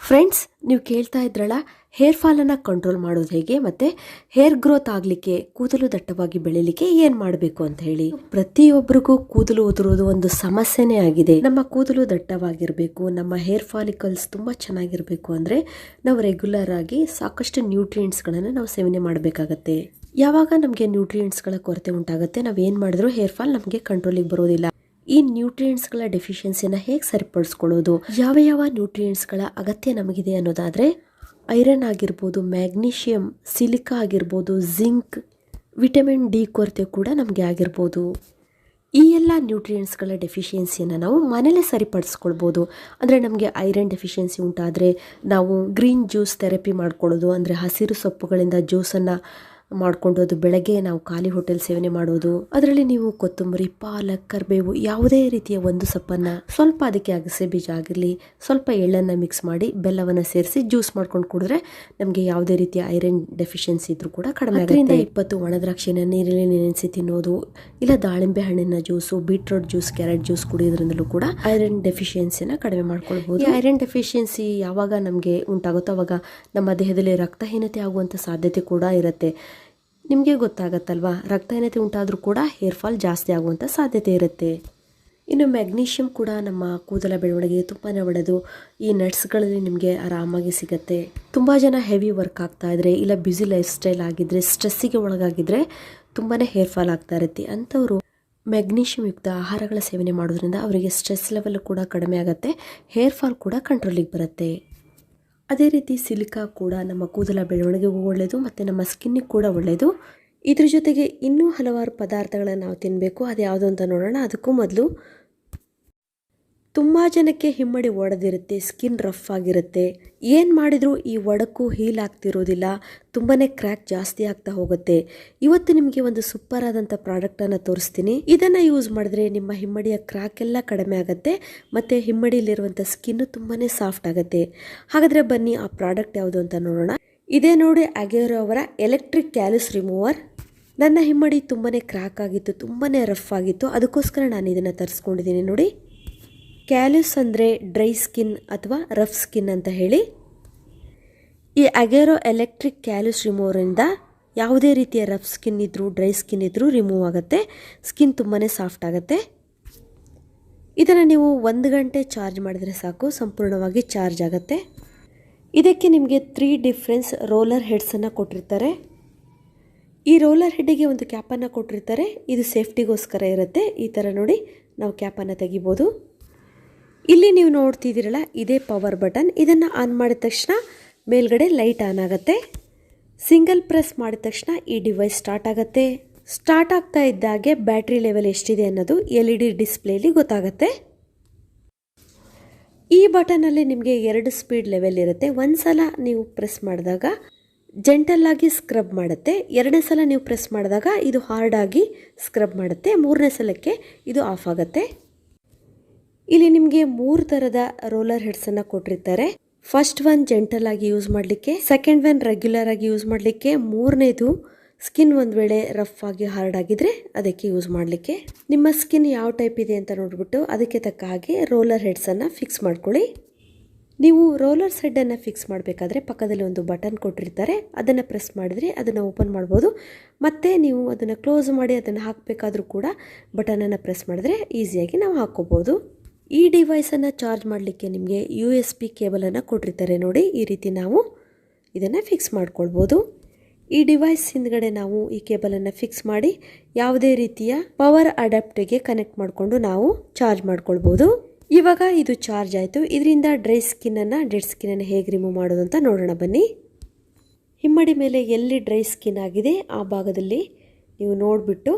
Friends, ನೀವು ಕೇಳ್ತಾ ಇದ್ರಲ್ಲ ಹೇರ್ ಫಾಲನ್ನು ಕಂಟ್ರೋಲ್ ಮಾಡೋದು ಹೇಗೆ ಮತ್ತೆ ಹೇರ್ ಗ್ರೋತ್ ಆಗಲಿಕ್ಕೆ, ಕೂದಲು ದಟ್ಟವಾಗಿ ಬೆಳೀಲಿಕ್ಕೆ ಏನು ಮಾಡಬೇಕು ಅಂತ ಹೇಳಿ. ಪ್ರತಿಯೊಬ್ಬರಿಗೂ ಕೂದಲು ಉದುರೋದು ಒಂದು ಸಮಸ್ಯೆನೇ ಆಗಿದೆ. ನಮ್ಮ ಕೂದಲು ದಟ್ಟವಾಗಿರಬೇಕು, ನಮ್ಮ ಹೇರ್ ಫಾಲಿಕಲ್ಸ್ ತುಂಬ ಚೆನ್ನಾಗಿರಬೇಕು ಅಂದರೆ ನಾವು ರೆಗ್ಯುಲರ್ ಆಗಿ ಸಾಕಷ್ಟು ನ್ಯೂಟ್ರಿಯೆಂಟ್ಸ್ಗಳನ್ನು ನಾವು ಸೇವನೆ ಮಾಡಬೇಕಾಗತ್ತೆ. ಯಾವಾಗ ನಮಗೆ ನ್ಯೂಟ್ರಿಯೆಂಟ್ಸ್ಗಳ ಕೊರತೆ ಉಂಟಾಗುತ್ತೆ ನಾವು ಏನು ಮಾಡಿದ್ರೂ ಹೇರ್ ಫಾಲ್ ನಮಗೆ ಕಂಟ್ರೋಲಿಗೆ ಬರೋದಿಲ್ಲ. ಈ ನ್ಯೂಟ್ರಿಯೆಂಟ್ಸ್ಗಳ ಡೆಫಿಷಿಯನ್ಸಿನ ಹೇಗೆ ಸರಿಪಡಿಸ್ಕೊಳ್ಳೋದು? ಯಾವ ಯಾವ ನ್ಯೂಟ್ರಿಯೆಂಟ್ಸ್ಗಳ ಅಗತ್ಯ ನಮಗಿದೆ ಅನ್ನೋದಾದರೆ ಐರನ್ ಆಗಿರ್ಬೋದು ಮ್ಯಾಗ್ನೀಷಿಯಂ ಸಿಲಿಕಾ ಆಗಿರ್ಬೋದು ಜಿಂಕ್ ವಿಟಮಿನ್ ಡಿ ಕೊರತೆ ಕೂಡ ನಮಗೆ ಆಗಿರ್ಬೋದು. ಈ ಎಲ್ಲ ನ್ಯೂಟ್ರಿಯೆಂಟ್ಸ್ಗಳ ಡೆಫಿಷಿಯನ್ಸಿಯನ್ನು ನಾವು ಮನೇಲೇ ಸರಿಪಡಿಸ್ಕೊಳ್ಬೋದು. ಅಂದರೆ ನಮಗೆ ಐರನ್ ಡೆಫಿಷಿಯನ್ಸಿ ಉಂಟಾದರೆ, ನಾವು ಗ್ರೀನ್ ಜ್ಯೂಸ್ ಥೆರಪಿ ಮಾಡ್ಕೊಳ್ಳೋದು, ಅಂದರೆ ಹಸಿರು ಸೊಪ್ಪುಗಳಿಂದ ಜ್ಯೂಸನ್ನು ಮಾಡ್ಕೊಂಡು ಅದು ಬೆಳಗ್ಗೆ ನಾವು ಖಾಲಿ ಹೋಟೆಲ್ ಸೇವನೆ ಮಾಡೋದು. ಅದರಲ್ಲಿ ನೀವು ಕೊತ್ತಂಬರಿ ಪಾಲಕ್ ಕರಿಬೇವು ಯಾವುದೇ ರೀತಿಯ ಒಂದು ಸೊಪ್ಪನ್ನು ಸ್ವಲ್ಪ ಅದಕ್ಕೆ ಅಗಸೆ ಬೀಜ ಆಗಿರಲಿ ಸ್ವಲ್ಪ ಎಳ್ಳನ್ನು ಮಿಕ್ಸ್ ಮಾಡಿ ಬೆಲ್ಲವನ್ನು ಸೇರಿಸಿ ಜ್ಯೂಸ್ ಮಾಡ್ಕೊಂಡು ಕುಡಿದ್ರೆ ನಮಗೆ ಯಾವುದೇ ರೀತಿಯ ಐರನ್ ಡೆಫಿಷಿಯನ್ಸಿ ಇದ್ರೂ ಕೂಡ ಕಡಿಮೆ ಆಗುತ್ತೆ. ಇಪ್ಪತ್ತು ಒಣದ್ರಾಕ್ಷಿನ ನೀರಲ್ಲಿ ನೆನೆಸಿ ತಿನ್ನೋದು ಇಲ್ಲ ದಾಳಿಂಬೆ ಹಣ್ಣಿನ juice beetroot juice carrot juice ಕುಡಿಯೋದ್ರಿಂದಲೂ ಕೂಡ ಐರನ್ ಡೆಫಿಷಿಯನ್ಸಿನ ಕಡಿಮೆ ಮಾಡ್ಕೊಳ್ಬೋದು. ಐರನ್ ಡೆಫಿಷಿಯನ್ಸಿ ಯಾವಾಗ ನಮಗೆ ಉಂಟಾಗುತ್ತೋ ಅವಾಗ ನಮ್ಮ ದೇಹದಲ್ಲಿ ರಕ್ತಹೀನತೆ ಆಗುವಂಥ ಸಾಧ್ಯತೆ ಕೂಡ ಇರುತ್ತೆ. ನಿಮಗೆ ಗೊತ್ತಾಗತ್ತಲ್ವಾ? ರಕ್ತಹೀನತೆ ಉಂಟಾದರೂ ಕೂಡ ಹೇರ್ ಫಾಲ್ ಜಾಸ್ತಿ ಆಗುವಂಥ ಸಾಧ್ಯತೆ ಇರುತ್ತೆ. ಇನ್ನು ಮ್ಯಾಗ್ನೀಷಿಯಂ ಕೂಡ ನಮ್ಮ ಕೂದಲ ಬೆಳವಣಿಗೆಗೆ ತುಂಬಾ ಒಳ್ಳೆಯದು. ಈ ನಟ್ಸ್ಗಳಲ್ಲಿ ನಿಮಗೆ ಆರಾಮಾಗಿ ಸಿಗುತ್ತೆ. ತುಂಬ ಜನ ಹೆವಿ ವರ್ಕ್ ಆಗ್ತಾ ಇದ್ರೆ, ಇಲ್ಲ ಬ್ಯುಸಿ ಲೈಫ್ ಸ್ಟೈಲ್ ಆಗಿದ್ರೆ ಸ್ಟ್ರೆಸ್ಸಿಗೆ ಒಳಗಾಗಿದ್ದರೆ ತುಂಬಾ ಹೇರ್ ಫಾಲ್ ಆಗ್ತಾ ಇರುತ್ತೆ. ಅಂಥವರು ಮ್ಯಾಗ್ನೀಷಿಯಮ್ ಯುಕ್ತ ಆಹಾರಗಳ ಸೇವನೆ ಮಾಡೋದ್ರಿಂದ ಅವರಿಗೆ ಸ್ಟ್ರೆಸ್ ಲೆವೆಲ್ ಕೂಡ ಕಡಿಮೆ ಆಗುತ್ತೆ. ಹೇರ್ ಫಾಲ್ ಕೂಡ ಕಂಟ್ರೋಲಿಗೆ ಬರುತ್ತೆ. ಅದೇ ರೀತಿ ಸಿಲಿಕಾ ಕೂಡ ನಮ್ಮ ಕೂದಲ ಬೆಳವಣಿಗೆಗೂ ಒಳ್ಳೆಯದು ಮತ್ತು ನಮ್ಮ ಸ್ಕಿನ್ನಿಗೆ ಕೂಡ ಒಳ್ಳೆಯದು ಇದ್ರ ಜೊತೆಗೆ ಇನ್ನೂ ಹಲವಾರು ಪದಾರ್ಥಗಳನ್ನು ನಾವು ತಿನ್ನಬೇಕು ಅದು ಯಾವುದು ಅಂತ ನೋಡೋಣ. ಅದಕ್ಕೂ ಮೊದಲು ತುಂಬ ಜನಕ್ಕೆ ಹಿಮ್ಮಡಿ ಒಡೆದಿರುತ್ತೆ ಸ್ಕಿನ್ ರಫ್ ಆಗಿರುತ್ತೆ. ಏನು ಮಾಡಿದರೂ ಈ ಒಡಕು ಹೀಲ್ ಆಗ್ತಿರೋದಿಲ್ಲ ತುಂಬಾ ಕ್ರ್ಯಾಕ್ ಜಾಸ್ತಿ ಆಗ್ತಾ ಹೋಗುತ್ತೆ. ಇವತ್ತು ನಿಮಗೆ ಒಂದು ಸೂಪರ್ ಆದಂಥ ಪ್ರಾಡಕ್ಟನ್ನು ತೋರಿಸ್ತೀನಿ. ಇದನ್ನು ಯೂಸ್ ಮಾಡಿದ್ರೆ ನಿಮ್ಮ ಹಿಮ್ಮಡಿಯ ಕ್ರ್ಯಾಕ್ ಎಲ್ಲ ಕಡಿಮೆ ಆಗುತ್ತೆ, ಮತ್ತು ಹಿಮ್ಮಡಿಯಲ್ಲಿರುವಂಥ ಸ್ಕಿನ್ನು ತುಂಬಾ ಸಾಫ್ಟ್ ಆಗುತ್ತೆ. ಹಾಗಾದರೆ ಬನ್ನಿ ಆ ಪ್ರಾಡಕ್ಟ್ ಯಾವುದು ಅಂತ ನೋಡೋಣ. ಇದೇ ನೋಡಿ ಅಗೇರೋ ಅವರ ಎಲೆಕ್ಟ್ರಿಕ್ ಕ್ಯಾಲಿಸ್ ರಿಮೂವರ್ ನನ್ನ ಹಿಮ್ಮಡಿ ತುಂಬಾ ಕ್ರ್ಯಾಕ್ ಆಗಿತ್ತು ತುಂಬಾ ರಫ್ ಆಗಿತ್ತು. ಅದಕ್ಕೋಸ್ಕರ ನಾನು ಇದನ್ನು ತರಿಸ್ಕೊಂಡಿದ್ದೀನಿ ನೋಡಿ. ಕ್ಯಾಲಿಸ್ ಅಂದರೆ ಡ್ರೈ ಸ್ಕಿನ್ ಅಥವಾ ರಫ್ ಸ್ಕಿನ್ ಅಂತ ಹೇಳಿ. ಈ ಅಗೇರೋ ಎಲೆಕ್ಟ್ರಿಕ್ ಕ್ಯಾಲಿಸ್ ರಿಮೂವರಿಂದ ಯಾವುದೇ ರೀತಿಯ ರಫ್ ಸ್ಕಿನ್ ಇದ್ದರೂ ಡ್ರೈ ಸ್ಕಿನ್ ಇದ್ದರೂ ರಿಮೂವ್ ಆಗುತ್ತೆ. ಸ್ಕಿನ್ ತುಂಬಾ ಸಾಫ್ಟ್ ಆಗುತ್ತೆ. ಇದನ್ನು ನೀವು ಒಂದು ಗಂಟೆ ಚಾರ್ಜ್ ಮಾಡಿದರೆ ಸಾಕು, ಸಂಪೂರ್ಣವಾಗಿ ಚಾರ್ಜ್ ಆಗುತ್ತೆ. ಇದಕ್ಕೆ ನಿಮಗೆ ತ್ರೀ ಡಿಫ್ರೆನ್ಸ್ ರೋಲರ್ ಹೆಡ್ಸನ್ನು ಕೊಟ್ಟಿರ್ತಾರೆ. ಈ ರೋಲರ್ ಹೆಡ್ಡಿಗೆ ಒಂದು ಕ್ಯಾಪನ್ನು ಕೊಟ್ಟಿರ್ತಾರೆ. ಇದು ಸೇಫ್ಟಿಗೋಸ್ಕರ ಇರುತ್ತೆ. ಈ ಥರ ನೋಡಿ ನಾವು ಕ್ಯಾಪನ್ನು ತೆಗಿಬೋದು. ಇಲ್ಲಿ ನೀವು ನೋಡ್ತಿದ್ದೀರಲ್ಲ, ಇದೇ ಪವರ್ ಬಟನ್ ಇದನ್ನು ಆನ್ ಮಾಡಿದ ತಕ್ಷಣ ಮೇಲ್ಗಡೆ ಲೈಟ್ ಆನ್ ಆಗುತ್ತೆ. ಸಿಂಗಲ್ ಪ್ರೆಸ್ ಮಾಡಿದ ತಕ್ಷಣ ಈ ಡಿವೈಸ್ ಸ್ಟಾರ್ಟ್ ಆಗುತ್ತೆ. ಸ್ಟಾರ್ಟ್ ಆಗ್ತಾ ಇದ್ದಾಗೆ ಬ್ಯಾಟ್ರಿ ಲೆವೆಲ್ ಎಷ್ಟಿದೆ ಅನ್ನೋದು ಎಲ್ ಇ ಡಿ ಡಿಸ್ಪ್ಲೇಲಿ ಗೊತ್ತಾಗುತ್ತೆ. ಈ ಬಟನಲ್ಲಿ ನಿಮಗೆ ಎರಡು ಸ್ಪೀಡ್ ಲೆವೆಲ್ ಇರುತ್ತೆ. ಒಂದು ಸಲ ನೀವು ಪ್ರೆಸ್ ಮಾಡಿದಾಗ ಜೆಂಟಲ್ ಆಗಿ ಸ್ಕ್ರಬ್ ಮಾಡುತ್ತೆ. ಎರಡನೇ ಸಲ ನೀವು ಪ್ರೆಸ್ ಮಾಡಿದಾಗ ಇದು ಹಾರ್ಡ್ ಆಗಿ ಸ್ಕ್ರಬ್ ಮಾಡುತ್ತೆ. ಮೂರನೇ ಸಲಕ್ಕೆ ಇದು ಆಫ್ ಆಗುತ್ತೆ. ಇಲ್ಲಿ ನಿಮಗೆ ಮೂರು ಥರದ ರೋಲರ್ ಹೆಡ್ಸನ್ನು ಕೊಟ್ಟಿರ್ತಾರೆ. ಫಸ್ಟ್ ಒನ್ ಜೆಂಟಲ್ ಆಗಿ ಯೂಸ್ ಮಾಡಲಿಕ್ಕೆ ಸೆಕೆಂಡ್ ಒನ್ ರೆಗ್ಯುಲರ್ ಆಗಿ ಯೂಸ್ ಮಾಡಲಿಕ್ಕೆ, ಮೂರನೇದು ಸ್ಕಿನ್ ಒಂದು ವೇಳೆ ರಫ್ ಆಗಿ ಹಾರ್ಡ್ ಆಗಿದ್ರೆ ಅದಕ್ಕೆ ಯೂಸ್ ಮಾಡಲಿಕ್ಕೆ. ನಿಮ್ಮ ಸ್ಕಿನ್ ಯಾವ ಟೈಪ್ ಇದೆ ಅಂತ ನೋಡಿಬಿಟ್ಟು ಅದಕ್ಕೆ ತಕ್ಕ ಹಾಗೆ ರೋಲರ್ ಹೆಡ್ಸನ್ನು ಫಿಕ್ಸ್ ಮಾಡ್ಕೊಳ್ಳಿ. ನೀವು ರೋಲರ್ಸ್ ಹೆಡ್ಡನ್ನು ಫಿಕ್ಸ್ ಮಾಡಬೇಕಾದ್ರೆ ಪಕ್ಕದಲ್ಲಿ ಒಂದು ಬಟನ್ ಕೊಟ್ಟಿರ್ತಾರೆ. ಅದನ್ನು ಪ್ರೆಸ್ ಮಾಡಿದರೆ ಅದನ್ನು ಓಪನ್ ಮಾಡ್ಬೋದು. ಮತ್ತೆ ನೀವು ಅದನ್ನು ಕ್ಲೋಸ್ ಮಾಡಿ ಅದನ್ನು ಹಾಕಬೇಕಾದ್ರೂ ಕೂಡ ಬಟನನ್ನು ಪ್ರೆಸ್ ಮಾಡಿದ್ರೆ ಈಸಿಯಾಗಿ ನಾವು ಹಾಕ್ಕೋಬೋದು. ಈ ಡಿವೈಸನ್ನು ಚಾರ್ಜ್ ಮಾಡಲಿಕ್ಕೆ ನಿಮಗೆ ಯು ಎಸ್ ಪಿ ಕೇಬಲನ್ನು ಕೊಟ್ಟಿರ್ತಾರೆ ನೋಡಿ, ಈ ರೀತಿ ನಾವು ಇದನ್ನು ಫಿಕ್ಸ್ ಮಾಡ್ಕೊಳ್ಬೋದು. ಈ ಡಿವೈಸ್ ಹಿಂದ್ಗಡೆ ನಾವು ಈ ಕೇಬಲನ್ನು ಫಿಕ್ಸ್ ಮಾಡಿ ಯಾವುದೇ ರೀತಿಯ ಪವರ್ ಅಡಾಪ್ಟಿಗೆ ಕನೆಕ್ಟ್ ಮಾಡಿಕೊಂಡು ನಾವು ಚಾರ್ಜ್ ಮಾಡ್ಕೊಳ್ಬೋದು. ಇವಾಗ ಇದು ಚಾರ್ಜ್ ಆಯಿತು. ಇದರಿಂದ ಡ್ರೈ ಸ್ಕಿನ್ನನ್ನು ಡೆಡ್ ಸ್ಕಿನ್ನನ್ನು ಹೇಗೆ ರಿಮೂವ್ ಮಾಡೋದು ಅಂತ ನೋಡೋಣ ಬನ್ನಿ. ಹಿಮ್ಮಡಿ ಮೇಲೆ ಎಲ್ಲಿ ಡ್ರೈ ಸ್ಕಿನ್ ಆಗಿದೆ, ಆ ಭಾಗದಲ್ಲಿ ನೀವು ನೋಡಿಬಿಟ್ಟು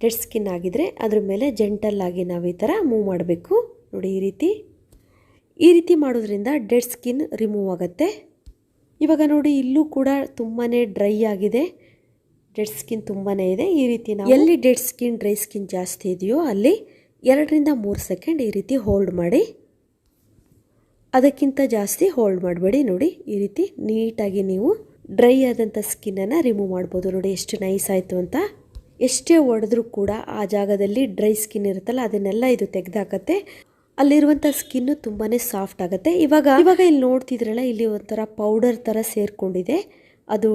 ಡೆಡ್ ಸ್ಕಿನ್ ಆಗಿದ್ರೆ ಅದ್ರ ಮೇಲೆ ಜೆಂಟಲ್ ಆಗಿ ನಾವು ಈ ಥರ ಮೂವ್ ಮಾಡಬೇಕು. ನೋಡಿ ಈ ರೀತಿ. ಈ ರೀತಿ ಮಾಡೋದ್ರಿಂದ ಡೆಡ್ ಸ್ಕಿನ್ ರಿಮೂವ್ ಆಗುತ್ತೆ. ಇವಾಗ ನೋಡಿ ಇಲ್ಲೂ ಕೂಡ ತುಂಬಾ ಡ್ರೈ ಆಗಿದೆ. ಡೆಡ್ ಸ್ಕಿನ್ ತುಂಬಾ ಇದೆ. ಈ ರೀತಿ ನಾವು ಎಲ್ಲಿ ಡೆಡ್ ಸ್ಕಿನ್ ಡ್ರೈ ಸ್ಕಿನ್ ಜಾಸ್ತಿ ಇದೆಯೋ ಅಲ್ಲಿ ಎರಡರಿಂದ ಮೂರು ಸೆಕೆಂಡ್ ಈ ರೀತಿ ಹೋಲ್ಡ್ ಮಾಡಿ. ಅದಕ್ಕಿಂತ ಜಾಸ್ತಿ ಹೋಲ್ಡ್ ಮಾಡಬೇಡಿ. ನೋಡಿ ಈ ರೀತಿ ನೀಟಾಗಿ ನೀವು ಡ್ರೈ ಆದಂಥ ಸ್ಕಿನ್ನನ್ನು ರಿಮೂವ್ ಮಾಡ್ಬೋದು. ನೋಡಿ ಎಷ್ಟು ನೈಸ್ ಆಯಿತು ಅಂತ. ಎಷ್ಟೇ ಒಡೆದ್ರೂ ಕೂಡ ಆ ಜಾಗದಲ್ಲಿ ಡ್ರೈ ಸ್ಕಿನ್ ಇರುತ್ತಲ್ಲ, ಅದನ್ನೆಲ್ಲ ಇದು ತೆಗೆದಾಕತ್ತೆ. ಅಲ್ಲಿರುವಂಥ ಸ್ಕಿನ್ನು ತುಂಬಾ ಸಾಫ್ಟ್ ಆಗುತ್ತೆ. ಇವಾಗ ಇವಾಗ ಇಲ್ಲಿ ನೋಡ್ತಿದ್ರಲ್ಲ, ಇಲ್ಲಿ ಒಂಥರ ಪೌಡರ್ ಥರ ಸೇರಿಕೊಂಡಿದೆ. ಅದು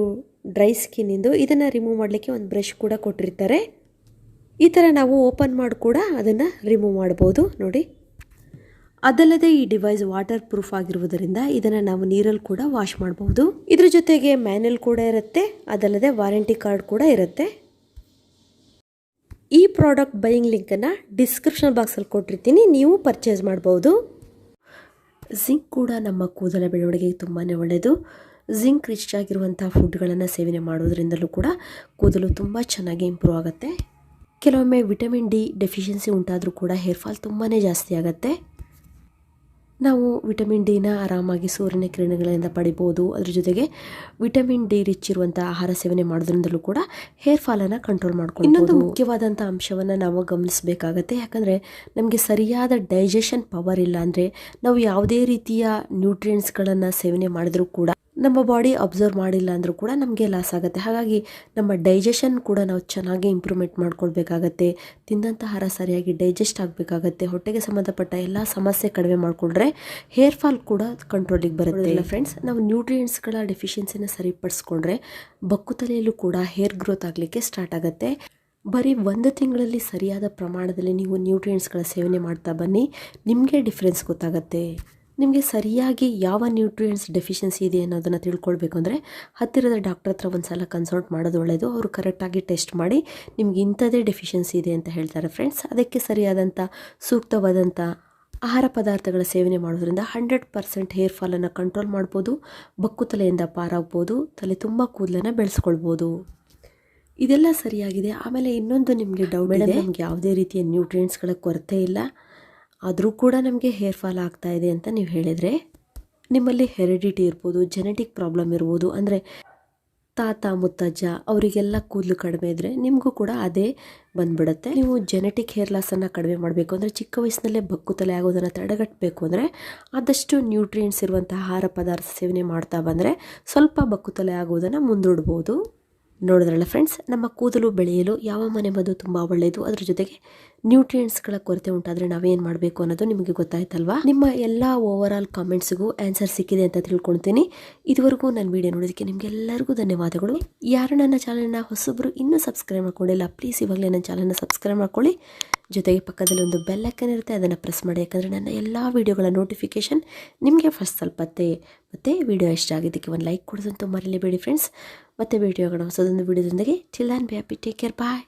ಡ್ರೈ ಸ್ಕಿನ್ನಿಂದು. ಇದನ್ನು ರಿಮೂವ್ ಮಾಡಲಿಕ್ಕೆ ಒಂದು ಬ್ರಷ್ ಕೂಡ ಕೊಟ್ಟಿರ್ತಾರೆ. ಈ ಥರ ನಾವು ಓಪನ್ ಮಾಡಿ ಕೂಡ ಅದನ್ನು ರಿಮೂವ್ ಮಾಡ್ಬೋದು, ನೋಡಿ. ಅದಲ್ಲದೆ ಈ ಡಿವೈಸ್ ವಾಟರ್ ಪ್ರೂಫ್ ಆಗಿರುವುದರಿಂದ ಇದನ್ನು ನಾವು ನೀರಲ್ಲಿ ಕೂಡ ವಾಶ್ ಮಾಡಬಹುದು ಇದ್ರ ಜೊತೆಗೆ ಮ್ಯಾನ್ಯಲ್ ಕೂಡ ಇರುತ್ತೆ. ಅದಲ್ಲದೆ ವಾರಂಟಿ ಕಾರ್ಡ್ ಕೂಡ ಇರುತ್ತೆ. ಈ ಪ್ರಾಡಕ್ಟ್ ಬೈಯಿಂಗ್ ಲಿಂಕನ್ನು ಡಿಸ್ಕ್ರಿಪ್ಷನ್ ಬಾಕ್ಸಲ್ಲಿ ಕೊಟ್ಟಿರ್ತೀನಿ, ನೀವು ಪರ್ಚೇಸ್ ಮಾಡ್ಬೋದು. ಜಿಂಕ್ ಕೂಡ ನಮ್ಮ ಕೂದಲ ಬೆಳವಣಿಗೆಗೆ ತುಂಬಾ ಒಳ್ಳೆಯದು ಜಿಂಕ್ ರಿಚ್ ಆಗಿರುವಂಥ ಫುಡ್ಗಳನ್ನು ಸೇವನೆ ಮಾಡೋದ್ರಿಂದಲೂ ಕೂಡ ಕೂದಲು ತುಂಬ ಚೆನ್ನಾಗಿ ಇಂಪ್ರೂವ್ ಆಗುತ್ತೆ. ಕೆಲವೊಮ್ಮೆ ವಿಟಮಿನ್ ಡಿ ಡೆಫಿಷಿಯನ್ಸಿ ಉಂಟಾದರೂ ಕೂಡ ಹೇರ್ ಫಾಲ್ ತುಂಬಾ ಜಾಸ್ತಿ ಆಗುತ್ತೆ. ನಾವು ವಿಟಮಿನ್ ಡಿನ ಆರಾಮಾಗಿ ಸೂರ್ಯನ ಕಿರಣಗಳಿಂದ ಪಡಿಬೋದು. ಅದ್ರ ಜೊತೆಗೆ ವಿಟಮಿನ್ ಡಿ ರಿಚ್ ಇರುವಂಥ ಆಹಾರ ಸೇವನೆ ಮಾಡೋದ್ರಿಂದಲೂ ಕೂಡ ಹೇರ್ ಫಾಲನ್ನು ಕಂಟ್ರೋಲ್ ಮಾಡ್ಕೊಂಡು ಇನ್ನೊಂದು ಮುಖ್ಯವಾದಂಥ ಅಂಶವನ್ನು ನಾವು ಗಮನಿಸಬೇಕಾಗತ್ತೆ. ಯಾಕಂದರೆ ನಮಗೆ ಸರಿಯಾದ ಡೈಜೆಷನ್ ಪವರ್ ಇಲ್ಲ ಅಂದರೆ ನಾವು ಯಾವುದೇ ರೀತಿಯ ನ್ಯೂಟ್ರಿಯೆಂಟ್ಸ್ಗಳನ್ನು ಸೇವನೆ ಮಾಡಿದ್ರೂ ಕೂಡ ನಮ್ಮ ಬಾಡಿ ಅಬ್ಸರ್ವ್ ಮಾಡಿಲ್ಲ ಅಂದರೂ ಕೂಡ ನಮಗೆ ಲಾಸ್ ಆಗುತ್ತೆ. ಹಾಗಾಗಿ ನಮ್ಮ ಡೈಜೆಷನ್ ಕೂಡ ನಾವು ಚೆನ್ನಾಗಿ ಇಂಪ್ರೂವ್ಮೆಂಟ್ ಮಾಡ್ಕೊಳ್ಬೇಕಾಗತ್ತೆ. ತಿಂದಂಥ ಆಹಾರ ಸರಿಯಾಗಿ ಡೈಜೆಸ್ಟ್ ಆಗಬೇಕಾಗತ್ತೆ. ಹೊಟ್ಟೆಗೆ ಸಂಬಂಧಪಟ್ಟ ಎಲ್ಲ ಸಮಸ್ಯೆ ಕಡಿಮೆ ಮಾಡಿಕೊಂಡ್ರೆ ಹೇರ್ ಫಾಲ್ ಕೂಡ ಕಂಟ್ರೋಲಿಗೆ ಬರುತ್ತೆ. ಇಲ್ಲ ಫ್ರೆಂಡ್ಸ್ ನಾವು ನ್ಯೂಟ್ರಿಯೆಂಟ್ಸ್ಗಳ ಡೆಫಿಷಿಯನ್ಸಿನ ಸರಿಪಡಿಸ್ಕೊಂಡ್ರೆ ಬಕ್ಕುತಲೆಯಲ್ಲೂ ಕೂಡ ಹೇರ್ ಗ್ರೋತ್ ಆಗಲಿಕ್ಕೆ ಸ್ಟಾರ್ಟ್ ಆಗುತ್ತೆ. ಬರೀ ಒಂದು ತಿಂಗಳಲ್ಲಿ ಸರಿಯಾದ ಪ್ರಮಾಣದಲ್ಲಿ ನೀವು ನ್ಯೂಟ್ರಿಯೆಂಟ್ಸ್ಗಳ ಸೇವನೆ ಮಾಡ್ತಾ ಬನ್ನಿ. ನಿಮಗೆ ಡಿಫ್ರೆನ್ಸ್ ಗೊತ್ತಾಗುತ್ತೆ. ನಿಮಗೆ ಸರಿಯಾಗಿ ಯಾವ ನ್ಯೂಟ್ರಿಯೆಂಟ್ಸ್ ಡೆಫಿಷಿಯನ್ಸಿ ಇದೆ ಅನ್ನೋದನ್ನು ತಿಳ್ಕೊಳ್ಬೇಕು ಅಂದರೆ ಹತ್ತಿರದ ಡಾಕ್ಟರ್ ಹತ್ರ ಒಂದು ಸಲ ಕನ್ಸಲ್ಟ್ ಮಾಡೋದು ಒಳ್ಳೆಯದು ಅವರು ಕರೆಕ್ಟಾಗಿ ಟೆಸ್ಟ್ ಮಾಡಿ ನಿಮ್ಗೆ ಇಂಥದ್ದೇ ಡೆಫಿಷಿಯನ್ಸಿ ಇದೆ ಅಂತ ಹೇಳ್ತಾರೆ ಫ್ರೆಂಡ್ಸ್ ಅದಕ್ಕೆ ಸರಿಯಾದಂಥ ಸೂಕ್ತವಾದಂಥ ಆಹಾರ ಪದಾರ್ಥಗಳ ಸೇವನೆ ಮಾಡೋದ್ರಿಂದ ಹಂಡ್ರೆಡ್ ಪರ್ಸೆಂಟ್ ಹೇರ್ ಫಾಲನ್ನು ಕಂಟ್ರೋಲ್ ಮಾಡ್ಬೋದು. ಬಕ್ಕು ತಲೆಯಿಂದ ಪಾರಾಗ್ಬೋದು. ತಲೆ ತುಂಬ ಕೂದಲನ್ನು ಬೆಳೆಸ್ಕೊಳ್ಬೋದು. ಇದೆಲ್ಲ ಸರಿಯಾಗಿದೆ. ಆಮೇಲೆ ಇನ್ನೊಂದು ನಿಮಗೆ ಡೌಟ್ ಇದೆ. ನಮ್ಗೆ ಯಾವುದೇ ರೀತಿಯ ನ್ಯೂಟ್ರಿಯೆಂಟ್ಸ್ಗಳ ಕೊರತೆ ಇಲ್ಲ. ಆದರೂ ಕೂಡ ನಮಗೆ ಹೇರ್ ಫಾಲ್ ಆಗ್ತಾ ಇದೆ ಅಂತ ನೀವು ಹೇಳಿದರೆ? ನಿಮ್ಮಲ್ಲಿ ಹೆರಿಡಿಟಿ ಇರ್ಬೋದು ಜೆನೆಟಿಕ್ ಪ್ರಾಬ್ಲಮ್ ಇರ್ಬೋದು, ಅಂದರೆ ತಾತ, ಮುತ್ತಜ್ಜ ಅವರಿಗೆಲ್ಲ ಕೂದಲು ಕಡಿಮೆ ಇದ್ದರೆ ನಿಮಗೂ ಕೂಡ ಅದೇ ಬಂದ್ಬಿಡುತ್ತೆ. ನೀವು ಜೆನೆಟಿಕ್ ಹೇರ್ ಲಾಸನ್ನು ಕಡಿಮೆ ಮಾಡಬೇಕು ಅಂದರೆ ಚಿಕ್ಕ ವಯಸ್ಸಿನಲ್ಲೇ ಬಕ್ಕು ತಲೆ ಆಗೋದನ್ನು ತಡೆಗಟ್ಟಬೇಕು ಅಂದರೆ ಆದಷ್ಟು ನ್ಯೂಟ್ರಿಯೆಂಟ್ಸ್ ಇರುವಂಥ ಆಹಾರ ಪದಾರ್ಥ ಸೇವನೆ ಮಾಡ್ತಾ ಬಂದರೆ ಸ್ವಲ್ಪ ಬಕ್ಕು ತಲೆ ಆಗೋದನ್ನು ಮುಂದೂಡ್ಬೋದು. ನೋಡಿದ್ರಲ್ಲ ಫ್ರೆಂಡ್ಸ್ ನಮ್ಮ ಕೂದಲು ಬೆಳೆಯಲು ಯಾವ ಮನೆ ಮದ್ದು ತುಂಬ ಒಳ್ಳೆಯದು ಅದರ ಜೊತೆಗೆ ನ್ಯೂಟ್ರಿಯೆಂಟ್ಸ್ಗಳ ಕೊರತೆ ಉಂಟಾದರೆ ನಾವೇನು ಮಾಡಬೇಕು ಅನ್ನೋದು ನಿಮಗೆ ಗೊತ್ತಾಯ್ತಲ್ವಾ? ನಿಮ್ಮ ಎಲ್ಲ ಓವರ್ ಆಲ್ ಕಾಮೆಂಟ್ಸ್ಗೂ ಆನ್ಸರ್ ಸಿಕ್ಕಿದೆ ಅಂತ ತಿಳ್ಕೊಳ್ತೀನಿ. ಇದುವರೆಗೂ ನನ್ನ ವಿಡಿಯೋ ನೋಡೋದಕ್ಕೆ ನಿಮಗೆಲ್ಲರಿಗೂ ಧನ್ಯವಾದಗಳು. ಯಾರು ನನ್ನ ಚಾನಲ್ನ ಹೊಸಬ್ರು ಇನ್ನೂ ಸಬ್ಸ್ಕ್ರೈಬ್ ಮಾಡ್ಕೊಂಡಿಲ್ಲ ಪ್ಲೀಸ್ ಇವಾಗಲೇ ನನ್ನ ಚಾನಲ್ನ ಸಬ್ಸ್ಕ್ರೈಬ್ ಮಾಡ್ಕೊಳ್ಳಿ. ಜೊತೆಗೆ ಪಕ್ಕದಲ್ಲಿ ಒಂದು ಬೆಲ್ ಇರುತ್ತೆ, ಅದನ್ನು ಪ್ರೆಸ್ ಮಾಡಿ. ಯಾಕಂದರೆ ನನ್ನ ಎಲ್ಲ ವೀಡಿಯೋಗಳ ನೋಟಿಫಿಕೇಷನ್ ನಿಮಗೆ ಫಸ್ಟ್ ಸ್ವಲ್ಪತ್ತೆ ಮತ್ತು ವಿಡಿಯೋ ಇಷ್ಟ ಆಗಿದ್ದಕ್ಕೆ ಒಂದು ಲೈಕ್ ಕೊಡೋದಂತೂ ಮರಿಲೇಬೇಡಿ ಫ್ರೆಂಡ್ಸ್ ಮತ್ತು ವೀಡಿಯೋಗಳ ಹೊಸದೊಂದು ವೀಡಿಯೋದೊಂದಿಗೆ chill and be happy take care bye